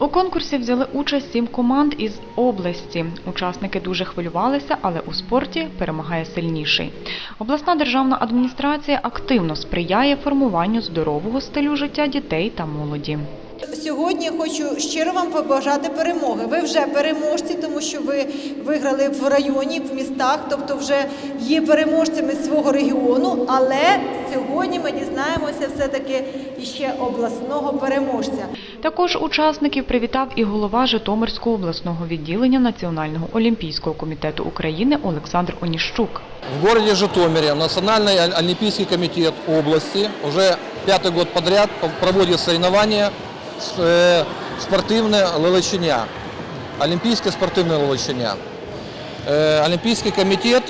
У конкурсі взяли участь сім команд із області. Учасники дуже хвилювалися, але у спорті перемагає сильніший. Обласна державна адміністрація активно сприяє формуванню здорового стилю життя дітей та молоді. Сьогодні хочу щиро вам побажати перемоги. Ви вже переможці, тому що ви виграли в районі, в містах, тобто вже є переможцями свого регіону. Але сьогодні ми дізнаємося все-таки іще обласного переможця. Також учасників привітав і голова Житомирського обласного відділення Національного олімпійського комітету України Олександр Оніщук. В городе Житомире Национальный Ол- Олимпийский комитет области уже пятый год подряд п- проводит соревнования с, э, спортивное лолочиня, олимпийское спортивное лолочиня. Э, Олимпийский комитет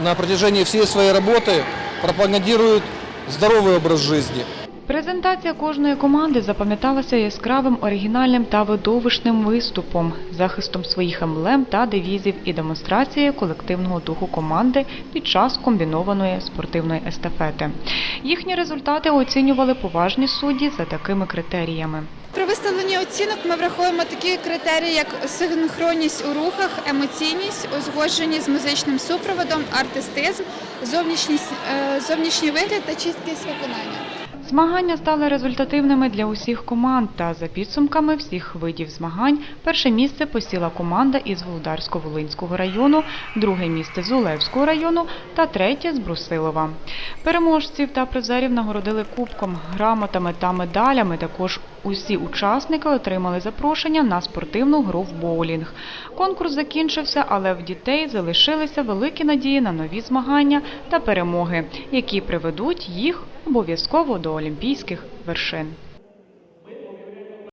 на протяжении всей своей работы пропагандирует здоровый образ жизни. Презентація кожної команди запам'яталася яскравим, оригінальним та видовищним виступом, захистом своїх емблем та девізів і демонстрацією колективного духу команди під час комбінованої спортивної естафети. Їхні результати оцінювали поважні судді за такими критеріями. При виставленні оцінок ми враховуємо такі критерії, як синхронність у рухах, емоційність, узгодженість з музичним супроводом, артистизм, е, зовнішній вигляд та чіткість виконання. Змагання стали результативними для усіх команд та за підсумками всіх видів змагань перше місце посіла команда із Володарсько-Волинського району, друге місце з Улевського району та третє з Брусилова. Переможців та призерів нагородили кубком, грамотами та медалями. Також усі учасники отримали запрошення на спортивну гру в боулінг. Конкурс закінчився, але в дітей залишилися великі надії на нові змагання та перемоги, які приведуть їх обов'язково до олімпійських вершин.